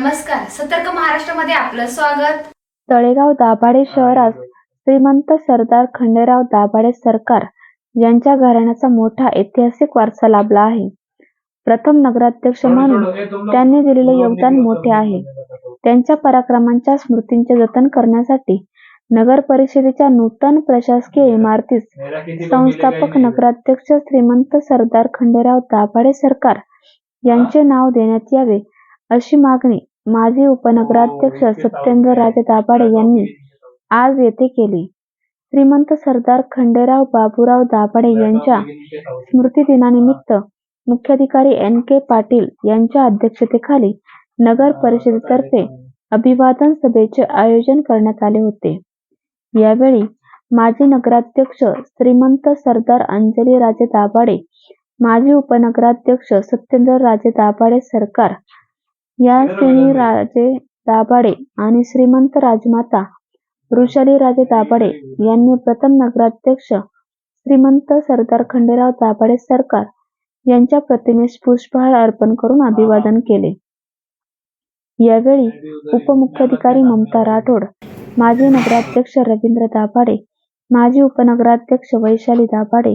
नमस्कार सतर्क महाराष्ट्रामध्ये आपलं स्वागत. तळेगाव दाभाडे शहरास श्रीमंत सरदार खंडेराव दाभाडे सरकार यांच्या घराण्याचा मोठा ऐतिहासिक वारसा लाभला आहे. प्रथम नगराध्यक्ष म्हणून त्यांनी दिलेले योगदान मोठे आहे. त्यांच्या पराक्रमांच्या स्मृतींचे जतन करण्यासाठी नगर परिषदेच्या नूतन प्रशासकीय इमारतीस संस्थापक नगराध्यक्ष श्रीमंत सरदार खंडेराव दाभाडे सरकार यांचे नाव देण्यात यावे अशी मागणी माजी उपनगराध्यक्ष सत्येंद्र राजे दाभाडे यांनी आज येथे केली. श्रीमंत सरदार खंडेराव बाबूराव दाभाडे यांच्या स्मृती दिनानिमित्त मुख्याधिकारी एन के पाटील यांच्या अध्यक्षतेखाली नगर परिषदेतर्फे अभिवादन सभेचे आयोजन करण्यात आले होते. यावेळी माजी नगराध्यक्ष श्रीमंत सरदार अंजली राजे दाभाडे माजी उपनगराध्यक्ष सत्येंद्र राजे दाभाडे सरकार या श्रेणी राजे दाभाडे आणि श्रीमंत राजमाता वृषाली राजे दाभाडे यांनी प्रथम नगराध्यक्ष श्रीमंत सरदार खंडेराव दाभाडे सरकार यांच्या प्रतिमेस पुष्पहार अर्पण करून अभिवादन केले. यावेळी उपमुख्याधिकारी ममता राठोड माजी नगराध्यक्ष रवींद्र दाभाडे माजी उपनगराध्यक्ष वैशाली दाभाडे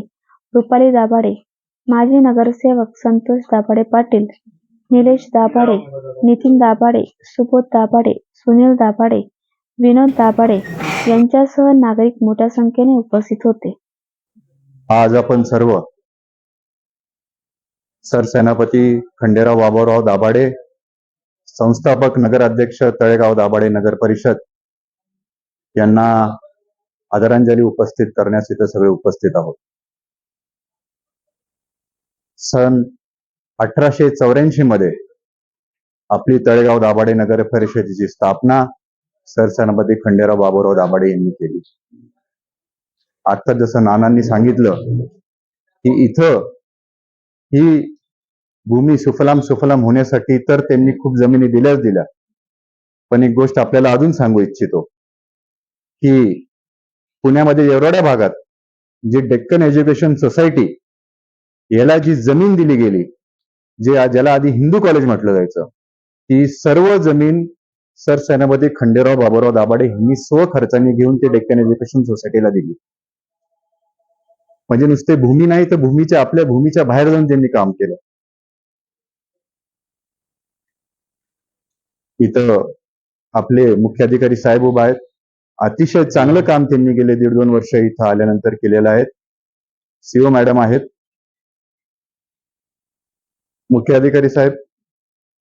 रुपाली दाभाडे माजी नगरसेवक संतोष दाभाडे पाटील निलेश दाभाडे नितीन दाभाडे सुबोध दाभाडे सुनील दाभाडे विनोद दाभाडे यांच्यासह नागरिक मोठ्या संख्येने उपस्थित होते. आज आपण सर्व सरसेनापती खंडेराव बाबूराव दाभाडे संस्थापक नगराध्यक्ष तळेगाव दाभाडे नगर परिषद यांना आदरांजली उपस्थित करण्यास इथे सगळे उपस्थित आहोत. सन अठराशे चौऱ्याऐंशी मध्ये आपली तळेगाव दाभाडे नगर परिषदेची स्थापना सरसेनापती खंडेराव बाबूराव दाभाडे यांनी केली. आता जसं नानांनी सांगितलं की इथं ही भूमी सुफलाम सुफलाम होण्यासाठी तर त्यांनी खूप जमिनी दिल्याच दिल्या. पण एक गोष्ट आपल्याला अजून सांगू इच्छितो की पुण्यामध्ये एवढ्या भागात जी डेक्कन एज्युकेशन सोसायटी याला जी जमीन दिली गेली जे ज्याला आधी हिंदू कॉलेज म्हटलं जायचं ती सर्व जमीन सरसेनापती खंडेराव बाबूराव दाभाडे यांनी स्वखर्चाने घेऊन ते डेक्कन एज्युकेशन सोसायटीला दिली. म्हणजे नुसते भूमी नाही तर भूमीच्या आपल्या भूमीच्या बाहेर जाऊन त्यांनी काम केलं. इथं आपले मुख्याधिकारी साहेब उभा आहेत. अतिशय चांगलं काम त्यांनी गेले दीड दोन वर्ष इथं आल्यानंतर केलेलं आहेत सीओ मॅडम आहेत. मुख्याधिकारी साहेब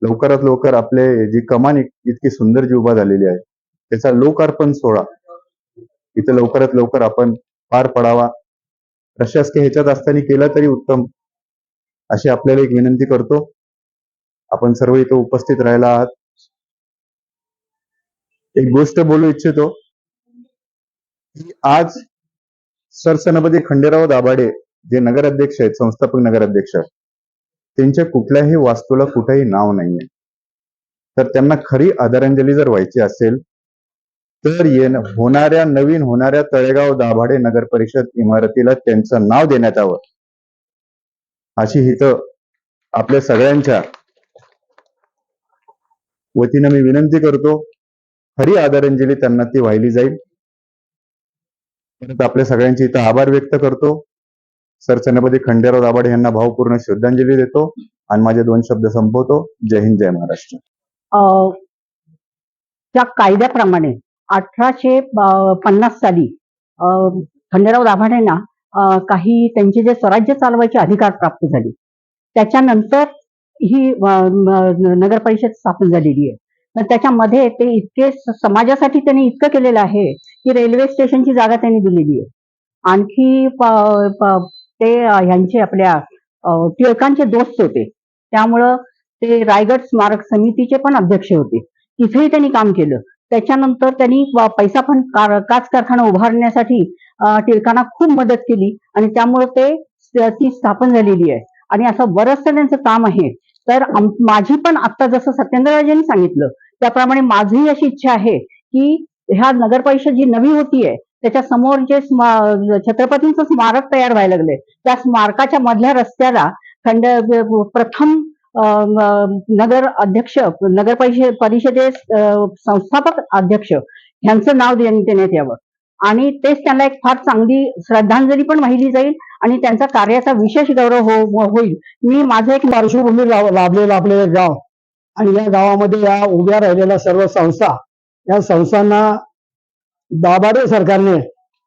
लवकरात लवकर आपले जी कमान इतकी सुंदर जी उभा झालेली आहे त्याचा लोकार्पण सोहळा. इथं लवकरात लवकर आपण पार पडावा. प्रशासकीय ह्याच्यात असताना केला तरी उत्तम अशी आपल्याला एक विनंती करतो. आपण सर्व इथं उपस्थित राहिला आहात. एक गोष्ट बोलू इच्छितो की आज सरसेनापती खंडेराव दाभाडे जे नगराध्यक्ष आहेत संस्थापक नगराध्यक्ष त्यांच्या कुठल्याही वास्तूला कुठेही नाव नाहीये. तर त्यांना खरी आदरांजली जर व्हायची असेल तर येण होणाऱ्या नवीन होणाऱ्या तळेगाव दाभाडे नगर परिषद इमारतीला त्यांचं नाव देण्यात यावं. अशी हिथं आपल्या सगळ्यांच्या वतीनं मी विनंती करतो. खरी आदरांजली त्यांना ती वाहिली जाईल. परत आपल्या सगळ्यांचे इथं आभार व्यक्त करतो. सरसेनापती खंडेराव दाभाडे यांना भावपूर्ण श्रद्धांजली देतो आणि माझे दोन शब्द संपवतो. जय हिंद जय महाराष्ट्र. त्या कायद्याप्रमाणे अठराशे पन्नास साली खंडेराव दाभाडेंना काही त्यांचे जे स्वराज्य चालवायचे अधिकार प्राप्त झाले. त्याच्यानंतर ही न- नगर परिषद स्थापन झालेली आहे. तर त्याच्यामध्ये ते इतके समाजासाठी त्यांनी इतकं केलेलं आहे की रेल्वे स्टेशनची जागा त्यांनी दिलेली आहे. आणखी ते ह्यांचे आपल्या टिळकांचे दोस्त होते. त्यामुळं ते रायगड स्मारक समितीचे पण अध्यक्ष होते. तिथेही त्यांनी काम केलं. त्याच्यानंतर त्यांनी पैसा पण कार- काच कारखाना उभारण्यासाठी टिळकांना खूप मदत केली आणि त्यामुळे ते ती स्थापन झालेली आहे. आणि असं बरंचसं त्यांचं काम आहे. तर माझी पण आता जसं सत्येंद्रराजेंनी सांगितलं त्याप्रमाणे माझीही अशी इच्छा आहे की ह्या नगर परिषद जी नवी होतीये त्याच्यासमोर जे स्मा- छत्रपतींचं स्मारक तयार व्हायला लागलंय. त्या स्मारकाच्या मधल्या रस्त्याला खंड प्रथम अं, नगर अध्यक्ष नगर परिषद परिषदे अं, संस्थापक अध्यक्ष यांचं नाव देण्यात यावं. आणि तेच त्यांना एक फार चांगली श्रद्धांजली पण वाहिली जाईल आणि त्यांचा कार्याचा विशेष गौरव हो, हो- होईल. मी माझं एक पार्श्वभूमी लाभले लाभलेलं आपलं गाव. आणि या गावामध्ये या उभ्या राहिलेल्या सर्व संस्था या संस्थांना दाभाडे सरकारने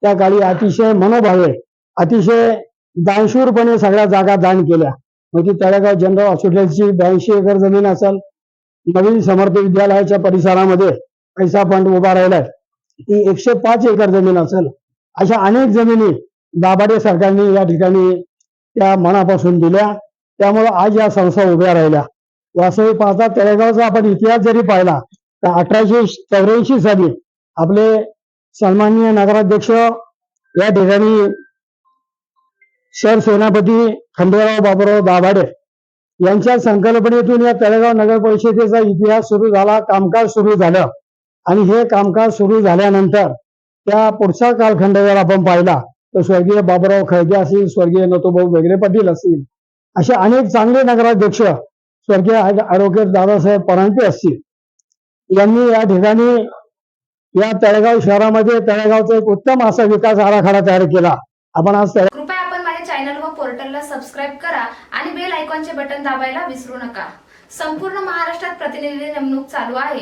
त्या काळी अतिशय मनोभावे अतिशय दानशूरपणे सगळ्या जागा दान केल्या. मग ती तळेगाव जनरल हॉस्पिटलची ब्याऐंशी एकर जमीन असेल नवीन समर्थ विद्यालयाच्या परिसरामध्ये पैसा फंड उभा राहिलाय ती एकशे पाच एकर जमीन असेल. अशा अनेक जमिनी दाभाडे सरकारने या ठिकाणी त्या मनापासून दिल्या. त्यामुळे आज या संस्था उभ्या राहिल्या. वास्तविक पाहता तळेगावचा आपण इतिहास जरी पाहिला तर अठराशे चौऱ्याऐंशी साली आपले सन्माननीय नगराध्यक्ष या ठिकाणी सरसेनापती खंडेराव बाबूराव दाभाडे यांच्या संकल्पनेतून या तळेगाव नगर परिषदेचा इतिहास सुरू झाला कामकाज सुरू झालं. आणि हे कामकाज सुरू झाल्यानंतर त्या पुढचा कालखंड जर आपण पाहिला तर स्वर्गीय बाबूराव खळगे असतील स्वर्गीय नतोभाऊ वेगळे पाटील असतील असे अनेक चांगले नगराध्यक्ष स्वर्गीय ॲडव्होकेट दादासाहेब परांजपे असतील. यांनी या ठिकाणी या तळेगाव शहरामध्ये तळेगावचा एक उत्तम असा विकास आराखडा तयार केला. आपण आज कृपया आपण माझ्या चॅनल व पोर्टलला सबस्क्राईब करा आणि बेल आयकॉनचे बटन दाबायला विसरू नका. संपूर्ण महाराष्ट्रात प्रतिनिधी नेमणूक चालू आहे.